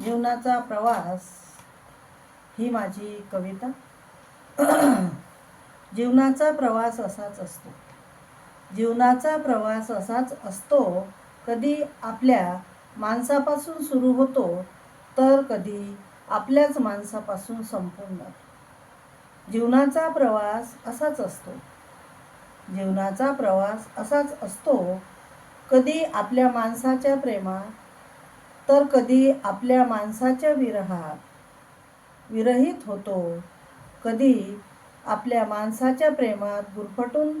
जीवनाचा प्रवास ही माझी कविता. जीवनाचा प्रवास असाच असतो. जीवनाचा प्रवास असाच असतो कधी आपल्या माणसापासून सुरू होतो तर कधी आपल्याच माणसापासून संपून जातो. जीवनाचा प्रवास असाच असतो. जीवनाचा प्रवास असाच असतो कधी आपल्या माणसाच्या प्रेमात तर कधी आपल्या माणसाच्या विरहात विरहित होतो कधी आपल्या माणसाच्या प्रेमात गुरफटून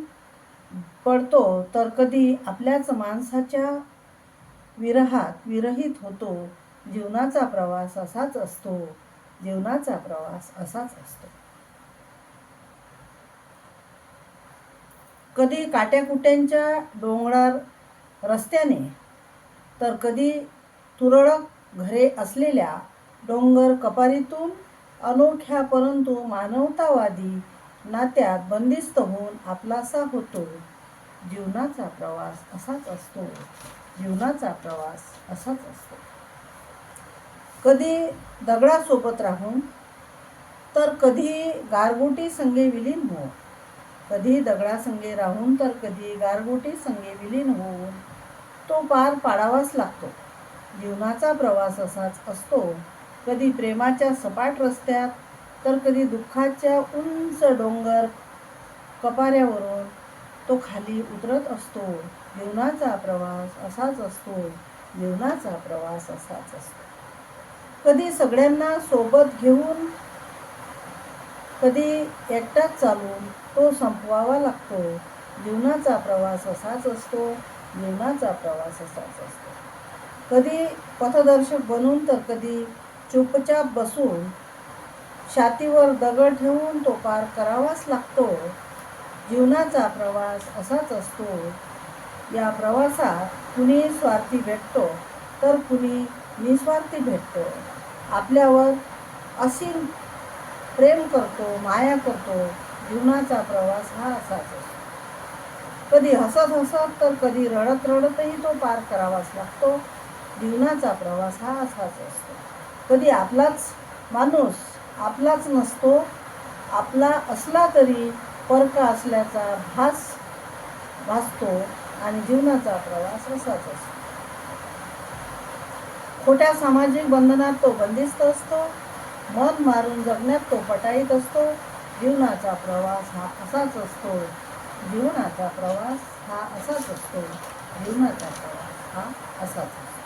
पडतो तर कधी आपल्याच माणसाच्या विरहात विरहित होतो. जीवनाचा प्रवास असाच असतो. जीवनाचा प्रवास असाच असतो. कधी काट्याकुट्यांच्या डोंगरार रस्त्याने तर कधी तुरळक घरे असलेल्या डोंगर कपारीतून अनोख्या परंतु मानवतावादी नात्यात बंदिस्त होऊन आपलासा होतो. जीवनाचा प्रवास असाच असतो. जीवनाचा प्रवास असाच असतो. कधी दगडासोबत राहून तर कधी गारगोटी संगे विलीन हो कधी दगडासंगे राहून तर कधी गारगोटी संगे विलीन होऊन. तो पार पाडावाच लागतो. जीवनाचा प्रवास असाच असतो. कधी प्रेमाच्या सपाट रस्त्यात तर कधी दुःखाच्या उंच डोंगर कपाऱ्यावरून तो खाली उतरत असतो. जीवनाचा प्रवास असाच असतो. जीवनाचा प्रवास असाच असतो. कधी सगळ्यांना सोबत घेऊन कधी एकटाच चालून तो संपवावा लागतो. जीवनाचा प्रवास असाच असतो. जीवनाचा प्रवास असाच असतो. कधी पथदर्शक बनून तर कधी चुपचाप बसून छातीवर दगड ठेवून तो पार करावाच लागतो. जीवनाचा प्रवास असाच असतो. या प्रवासात कुणी स्वार्थी भेटतो तर कुणी निस्वार्थी भेटतो. आपल्यावर असीम प्रेम करतो माया करतो. जीवनाचा प्रवास हा असाच असतो. कधी हसत हसत तर कधी रडत रडतही तो पार करावाच लागतो. जीवनाचा प्रवास हा असाच असतो. कधी आपलाच माणूस आपलाच नसतो आपला असला तरी परका असल्याचा भास भासतो आणि जीवनाचा प्रवास असाच असतो. खोट्या सामाजिक बंधनात तो बंदिस्त असतो मन मारून जगण्यात तो पटाईत असतो जीवनाचा प्रवास हा असाच असतो. जीवनाचा प्रवास हा असाच असतो. जीवनाचा प्रवास हा असाच असतो.